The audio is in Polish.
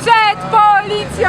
Przed policją!